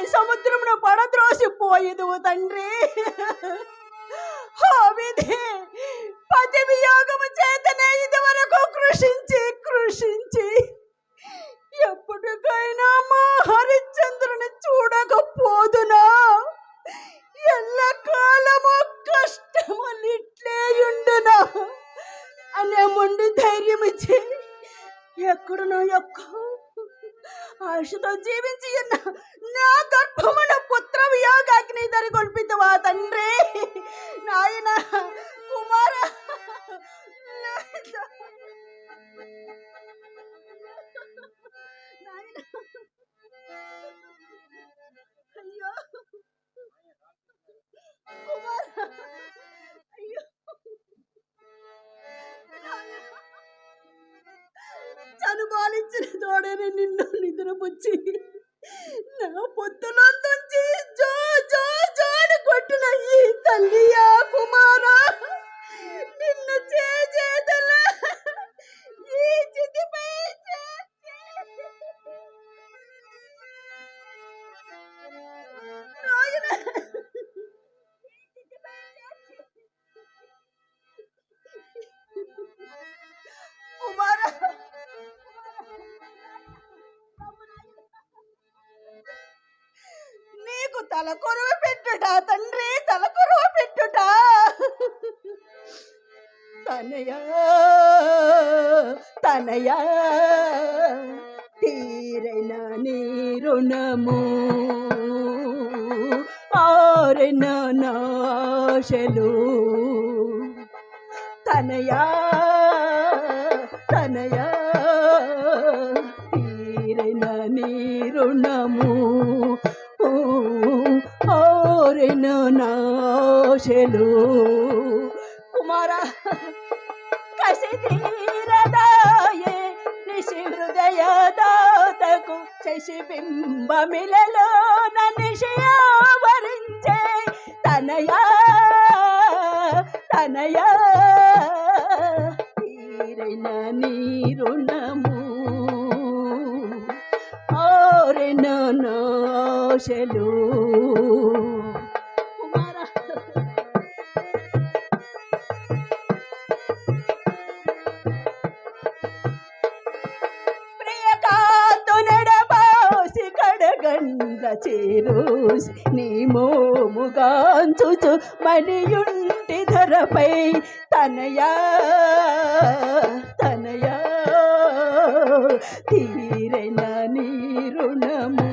ఇప్పుడే సముద్రమును పడద్రోసిపోయేదు తండ్రి. ఆ పతి వియోగము చేతనే ఇది వరకు కృషించి కృషించి ఎప్పటికైనా మా హరిశ్చంద్రుని చూడకపోదునా? ఎల్లకాలము కష్టములిట్లేయుండునా అనే మొండి ధైర్యం ఇచ్చి ఎక్కడునో యొక్క ఆశతో జీవించి ఉన్న నా గర్భమున పుత్ర వియోగాగ్ని దరి కొల్పితవా తండ్రి చనుబాలించిన తోడని నిన్ను నిద్రపుచ్చి నా పొత్తులందుంచి జో జో జోడు కొట్టిన ఈ తల్లియా కుమారా నిన్ను చేజేతల ఈ చితిపై చేర్చి. తనయా తీరైన నీ రుణము ఆరెన నాశలు తనయా తనయా తీరిన నీ రుణము ఓరిన నాశలు కుమారా దాతకు శశి బింబమిలలో నిశయావరించే తనయా తనయా. తీరిన నీ రుణము ఆరెన నాశలు చేరూసి నీ మోముగాంచుచు మణియుంటి ధరపై తనయా తనయా తీరన నీ రుణము.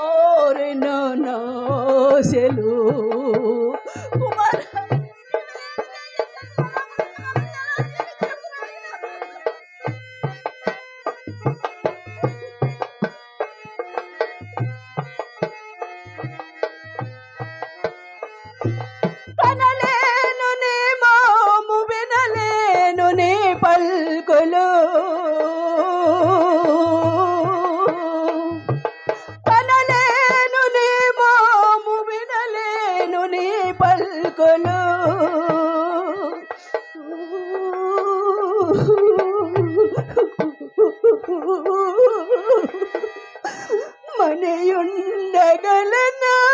ఓరెన నాశలు i Elena!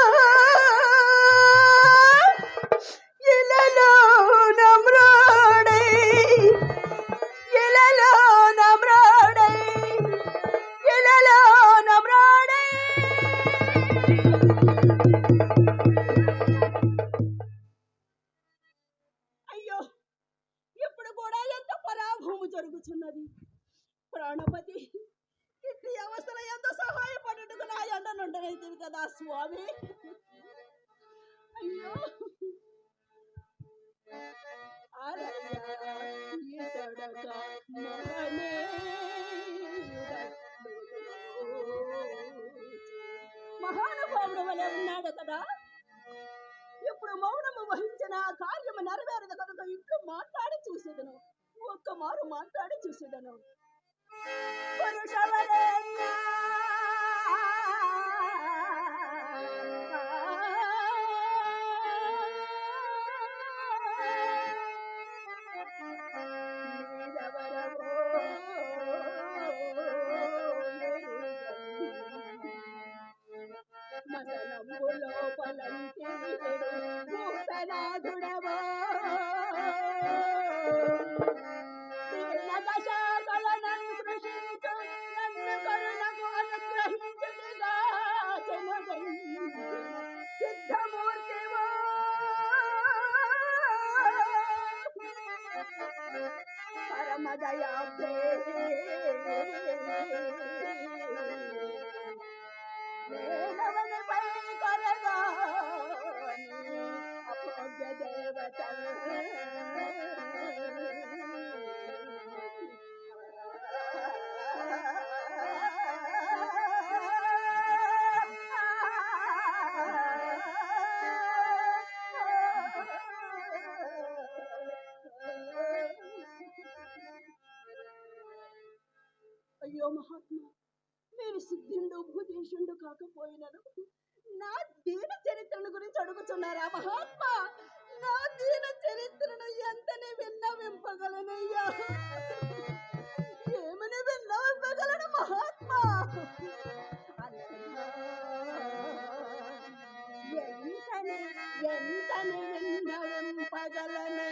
సహాయపడటకు కదా స్వామి. అయ్యో. మగనే మహానుభావుడు వలె ఉన్నాడు కదా. ఇప్పుడు మౌనము వహించిన కార్యము నెరవేరదు కనుక ఇంట్లో మాట్లాడి చూసేదను. ఒక్క మారు మాట్లాడి చూసేదను. పురుషవరేణ్య. భూలోపలంటివిడు అయ్యో మహాత్మ మీరు సిద్ధుండు భూదేశుండు కాకపోయినను నా దీన చరిత్రను గురించి అడుగుతున్నారా మహాత్మ? నా దీన చరిత్రను ఎంతనే విన్నవింపగలనయ్యా? ఏమని విన్నవింపగలను మహాత్మా? అనగా, ఎంతని ఎంతని విన్నవింపగలనయ్యా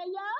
para allá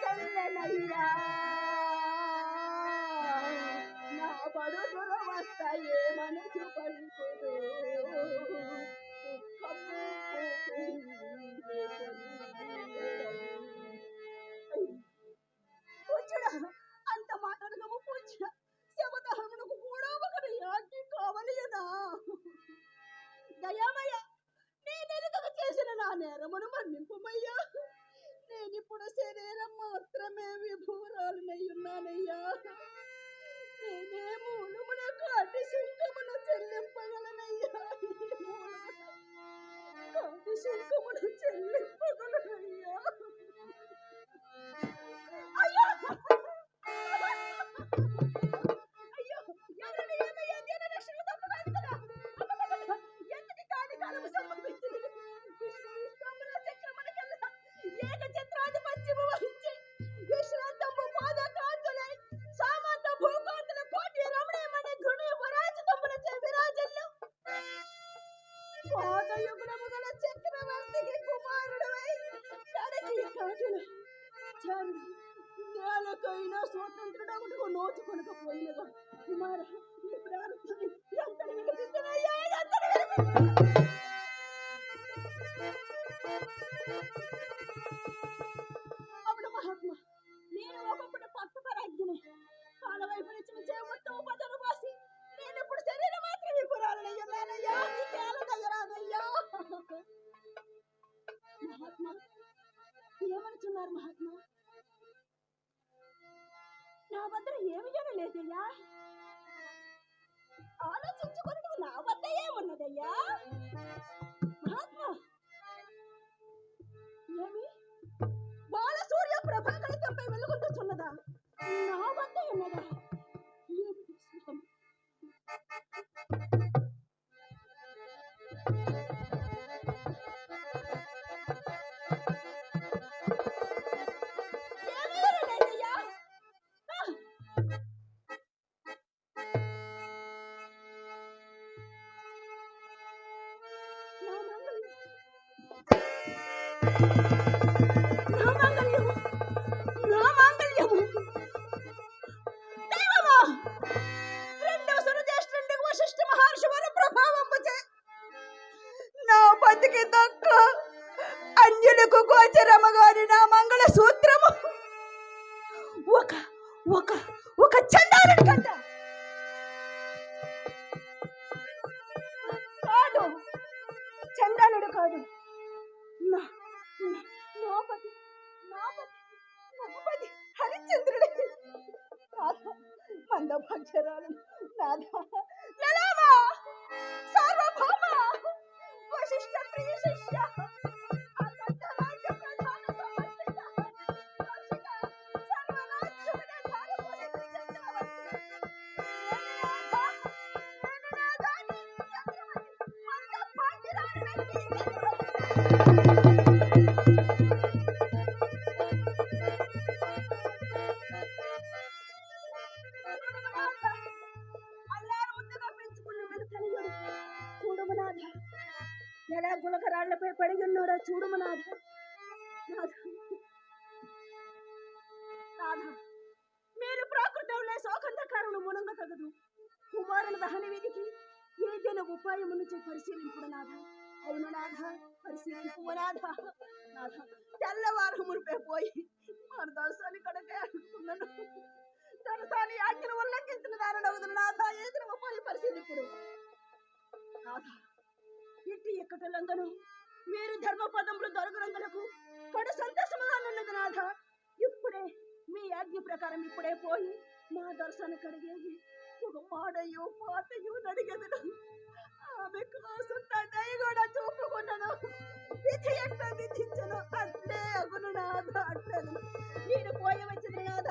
చెల్లెనయ్యా నా బడుగులు దురవస్థ ఏమనుచు పలుకుదు అంత మాట్లాడగము పూజ శవదహమునకు కూడా ఒకటి యాజ్ఞ కావలియనా? దయామయ్య నేనెనుక చేసిన నా నేరమును మన్నింపుమయ్యా. నేనిప్పుడు శరీరం మాత్రమే విభూరాలునయ్యున్నానయ్యా. నేనే మూలమున కాటి శుంకమును చెల్లింపగలనయ్యా. కాటి శుంకమును చెల్లింపగలనయ్యా. అయ్యో అయ్యో! కాదన చారుడు నేలకైనా స్వతంత్రుడగుటకు నోచుకొనకపోయినగా కుమార నీ ప్రార్థన ఎంతటి వినిపించనయ్యా ఎంతటి అప్పుడు మహాత్మ నేను ఒకప్పుడు పట్టుపరాజ్ఞనే కాలవైపు నుంచి చేపట్టు ఉపదను వాసి నేను ఇప్పుడు శరీరం మాత్రమే పురాలయ్యన్నానయ్యా Messiah బతికి దక్క అన్యులకు గోచరమగాని నా మంగళ సూత్రము ఒక ఒక ఒక చండాలుడి కంట. కాదు చండాలుడు కాదు. నా నా- నాపతి నాపతి నాపతి హరిశ్చంద్రుడి. నాథ మందభాక్షరాలు నాథ లలామా సార్వభౌమ వశిష్ఠ ప్రియ శిష్య అనంత రాజ్య మునంగ తగదు. కుమారుల దహన విధికి ఏదైనా ఉపాయము నుంచి పరిశీలింపుడు నాథ అవును నాథ పరిశీలింపు నాథ. నాథ తెల్లవారు మునిపే పోయి మన దర్శనాన్ని కడకే అనుకున్నాను. దర్శనాన్ని ఆజ్ఞను ఉల్లంఘించిన దాని అవుతుంది నాథ. ఏదైనా ఉపాయం పరిశీలింపుడు. నాథ ఇట్టి ఎక్కటలందను మీరు ధర్మపదములు దొరకనందులకు కడు సంతోషముగా ఉన్నది నాథ. ఇప్పుడే మీ ఆజ్ఞ ప్రకారం ఇప్పుడే పోయి మా ದರ್ಶನ ಕಡೆಗೆ ఒక మాడయ్యో మాడయో మాటయో నడిగెదను ఆమె కోసం తండ్రి కూడా చూపుకున్నాను. విధి ఎంత విధించను. అట్లే అగును నాథ అట్లేదు నేను పోయవచ్చిన నాథ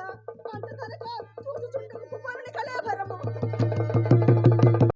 అంత తనగా చూసుచుండవు